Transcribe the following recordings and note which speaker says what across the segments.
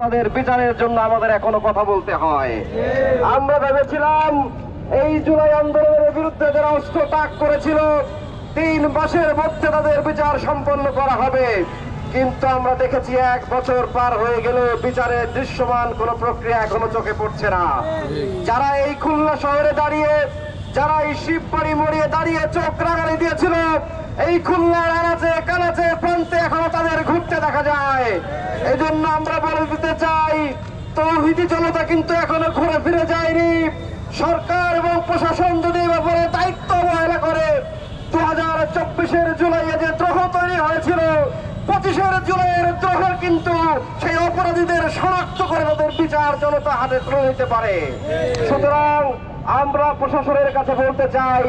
Speaker 1: তাদের বিচারের জন্য আমাদের এখনও কথা বলতে হয়। আমরা ভেবেছিলাম এই জুলাই আন্দোলনের বিরুদ্ধে যারা অস্ত্র তাক করেছিল, তিন মাসের মধ্যে তাদের বিচার সম্পন্ন করা হবে। কিন্তু আমরা দেখেছি এক বছর পার হয়ে গেল বিচারের দৃশ্যমান কোন প্রক্রিয়া এখনও চোখে পড়ছে না। যারা এই খুলনা শহরে দাঁড়িয়ে, যারা এই শিববাড়ি মরিয়ে দাঁড়িয়ে চোখ রাগানি দিয়েছিল, এই খুলনার আনাচে কানাচে প্রান্তে এখনও তাদের ঘুরতে দেখা যায় এই জন্য আমরা বলে দিতে চাই তৌহিদি জনতা কিন্তু এখনও ঘুরে ফিরে যায়নি। সরকার এবং প্রশাসন যদি এ ব্যাপারে দায়িত্ব অবহেলা করে দু হাজার চব্বিশের জুলাইয়ে যে দ্রোহ তৈরি হয়েছিল, পঁচিশের জুলাইয়ের দ্রোহ কিন্তু সেই অপরাধীদের শনাক্ত করে তাদের বিচার জনতা হাতে তুলে নিতে পারে। সুতরাং আমরা প্রশাসনের কাছে বলতে চাই,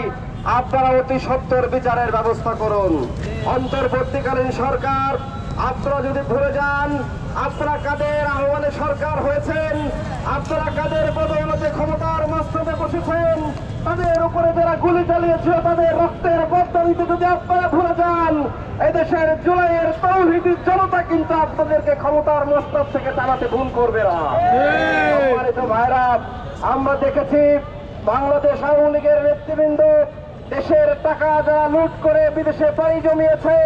Speaker 1: আপনারা অতি সত্তর বিচারের ব্যবস্থা করুন। অন্তর্বর্তীকালীন সরকার আপনারা যদি ভুলে যান, আপনারা কাদের আহ্বানে সরকার হয়েছেন, আপনারা কাদের বদৌলতে ক্ষমতার মাস্টারে বসেছেন, তাদের উপরে যারা গুলি চালিয়েছিল, তাদের রক্তের বদলিতে যদি আপনারা ভুলে যান, এদেশের জুলাইয়ের তৌহিদি জনতা কিন্তু আপনাদেরকে ক্ষমতার মস্তক থেকে টানাতে ভুল করবে না। ভাইরা, আমরা দেখেছি বাংলাদেশ আওয়ামী লীগের নেতৃবৃন্দ দেশের টাকা যারা লুট করে বিদেশে পাড়ি জমিয়েছে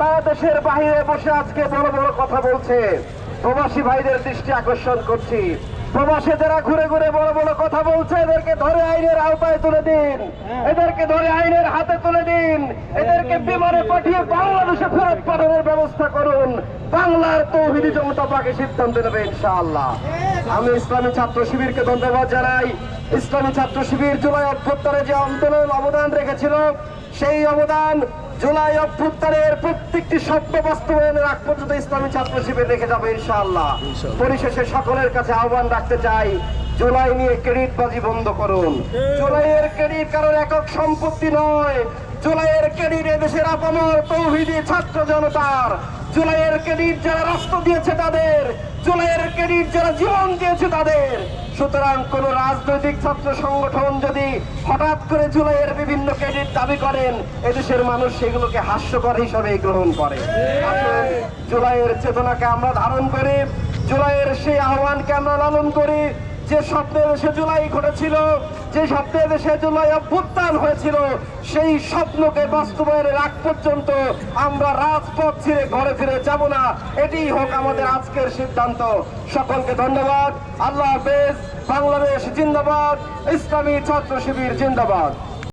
Speaker 1: তারা দেশের বাহিরে বসে আজকে বড় বড় কথা বলছে। প্রবাসী ভাইদের দৃষ্টি আকর্ষণ করছি। প্রবাসে যারা ঘুরে ঘুরে বড় বড় কথা বলছে, এদেরকে ধরে আইনের আওতায় তুলে দিন। এদেরকে ধরে আইনের হাতে তুলে দিন। এদেরকে বিমানে পাঠিয়ে বাংলাদেশে ফেরত পাঠানোর ব্যবস্থা করুন। বাংলার তৌহিদি জনতা পাকে সিদ্ধান্ত নেবে ইনশাআল্লাহ। আমি ইসলামী ছাত্র শিবিরকে ধন্যবাদ জানাই। ইসলামী ছাত্র শিবির জুলাই অভ্যুত্থানে যে আন্দোলন অবদান রেখেছিল সেই অবদান জুলাই অভ্যুত্থানের প্রত্যেকটি শব্দ বাস্তবায়নের আগ পর্যন্ত ইসলামী ছাত্র শিবির রেখে যাবে ইনশাআল্লাহ। পরিশেষে সকলের কাছে আহ্বান রাখতে চাই জুলাই নিয়ে ক্রেডিট বাজি বন্ধ করুন। জুলাইয়ের ক্রেডিট কারোর একক সম্পত্তি নয়। জুলাইয়ের ক্রেডিট এদেশের আপামর তৌহিদি ছাত্র জনতার। জুলাইয়ের ক্রেডিট যারা রাষ্ট্র দিয়েছে তাদের, জুলাইয়ের ক্রেডিট যারা জীবন দিয়েছে তাদের। সুতরাং কোন রাজনৈতিক ছাত্র সংগঠন যদি হঠাৎ করে জুলাইয়ের বিভিন্ন ক্রেডিট দাবি করেন, এদেশের মানুষ সেগুলোকে হাস্যকর হিসাবে গ্রহণ করে। জুলাইয়ের চেতনাকে আমরা ধারণ করি, জুলাইয়ের সেই আহ্বানকে আমরা লালন করি। যে স্বপ্নে দেশে জুলাই ঘটেছিল, যে স্বপ্নে দেশে জুলাই অভ্যুত্থান হয়েছিল, সেই স্বপ্নকে বাস্তবায়নের আগ পর্যন্ত আমরা রাজপথ ছেড়ে ঘরে ফিরে যাব না। এটি হোক আমাদের আজকের সিদ্ধান্ত। সকলকে ধন্যবাদ। আল্লাহ হাফেজ। বাংলাদেশ জিন্দাবাদ। ইসলামী ছাত্র শিবির জিন্দাবাদ।